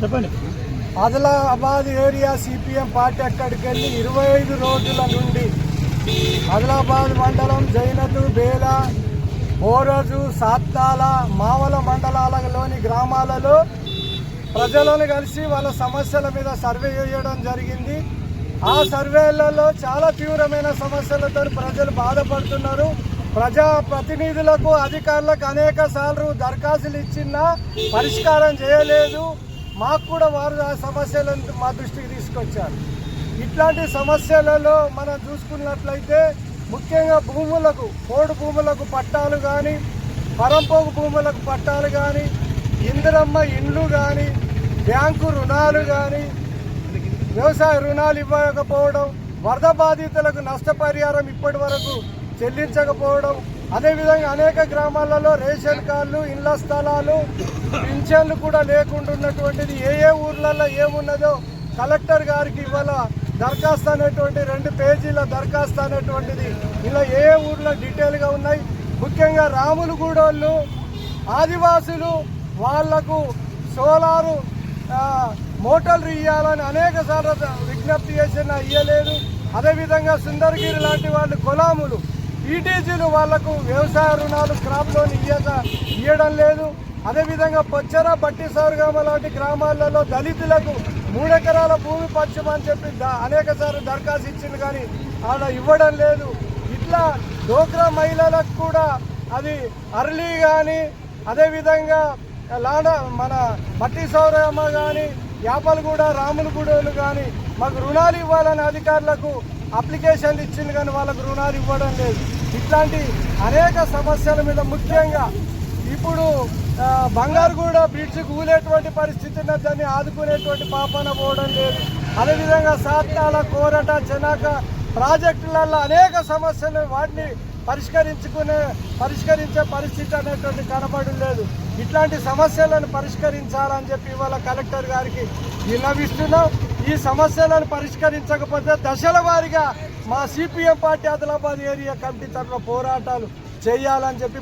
చెప్పండి. Adilabad area CPM party అక్కడికి వెళ్ళి ఇరవై ఐదు రోజుల నుండి ఆదిలాబాద్ మండలం జైనతు బేల ఓరజు సాత్తాల మావల మండలాలలోని గ్రామాలలో ప్రజలను కలిసి వాళ్ళ సమస్యల మీద సర్వే చేయడం జరిగింది. ఆ సర్వేలలో చాలా తీవ్రమైన సమస్యలతో ప్రజలు బాధపడుతున్నారు. ప్రజా ప్రతినిధులకు అధికారులకు అనేక సార్లు దరఖాస్తులు ఇచ్చినా పరిష్కారం చేయలేదు. మాకు కూడా వారు ఆ సమస్యలను మా దృష్టికి తీసుకొచ్చారు. ఇట్లాంటి సమస్యలలో మనం చూసుకున్నట్లయితే ముఖ్యంగా భూములకు పోడు భూములకు పట్టాలు కానీ పరంపోగు భూములకు పట్టాలు కానీ ఇందిరమ్మ ఇండ్లు కానీ బ్యాంకు రుణాలు కానీ వ్యవసాయ రుణాలు ఇవ్వకపోవడం వరద బాధితులకు నష్టపరిహారం ఇప్పటి వరకు చెల్లించకపోవడం అదేవిధంగా అనేక గ్రామాలలో రేషన్ కార్డులు ఇళ్ళ స్థలాలు పింఛన్లు కూడా లేకుండా ఏ ఏ ఊర్లలో ఏమున్నదో కలెక్టర్ గారికి ఇవాళ దరఖాస్తు అనేటువంటి రెండు పేజీల దరఖాస్తు అనేటువంటిది. ఇలా ఏ ఏ ఊర్లో డీటెయిల్గా ఉన్నాయి? ముఖ్యంగా రాములగూడోళ్ళు ఆదివాసులు వాళ్ళకు సోలారు మోటార్లు ఇవ్వాలని అనేక సార్లు విజ్ఞప్తి చేసిన ఇయ్యలేదు. అదేవిధంగా సుందరగిరి లాంటి వాళ్ళు గులాములు ఈటీజీలు వాళ్ళకు వ్యవసాయ రుణాలు క్రాప్ లోన్ ఇయ్యక ఇవ్వడం లేదు. అదేవిధంగా పొచ్చర బట్టి సౌరగామ లాంటి గ్రామాలలో దళితులకు మూడెకరాల భూమి పచ్చమని చెప్పి అనేక సార్లు దరఖాస్తు ఇచ్చింది కానీ అలా ఇవ్వడం లేదు. ఇట్లా డోక్రా మహిళలకు కూడా అది అర్లీ కానీ అదేవిధంగా లాడ మన మట్టి సౌరమ్మ కానీ యాపలగూడ రాములగూడలు కానీ మాకు రుణాలు ఇవ్వాలని అధికారులకు అప్లికేషన్లు ఇచ్చింది కానీ వాళ్ళకు రుణాలు ఇవ్వడం లేదు. ఇట్లాంటి అనేక సమస్యల మీద ముఖ్యంగా ఇప్పుడు బంగారుగూడ బ్రిడ్జ్ కూలేటువంటి పరిస్థితి ఉన్నది దాన్ని ఆదుకునేటువంటి పాపన పోవడం లేదు. అదేవిధంగా సాత్నాల కోరట చెనాక ప్రాజెక్టులలో అనేక సమస్యలు వాటిని పరిష్కరించుకునే పరిష్కరించే పరిస్థితి అనేటువంటి కనబడి లేదు. ఇట్లాంటి సమస్యలను పరిష్కరించాలని చెప్పి ఇవాళ కలెక్టర్ గారికి విన్నవిస్తున్నాం. ఈ సమస్యలను పరిష్కరించకపోతే దశల వారీగా మా CPM party Adilabad area committee తరఫున పోరాటాలు చేయాలని చెప్పి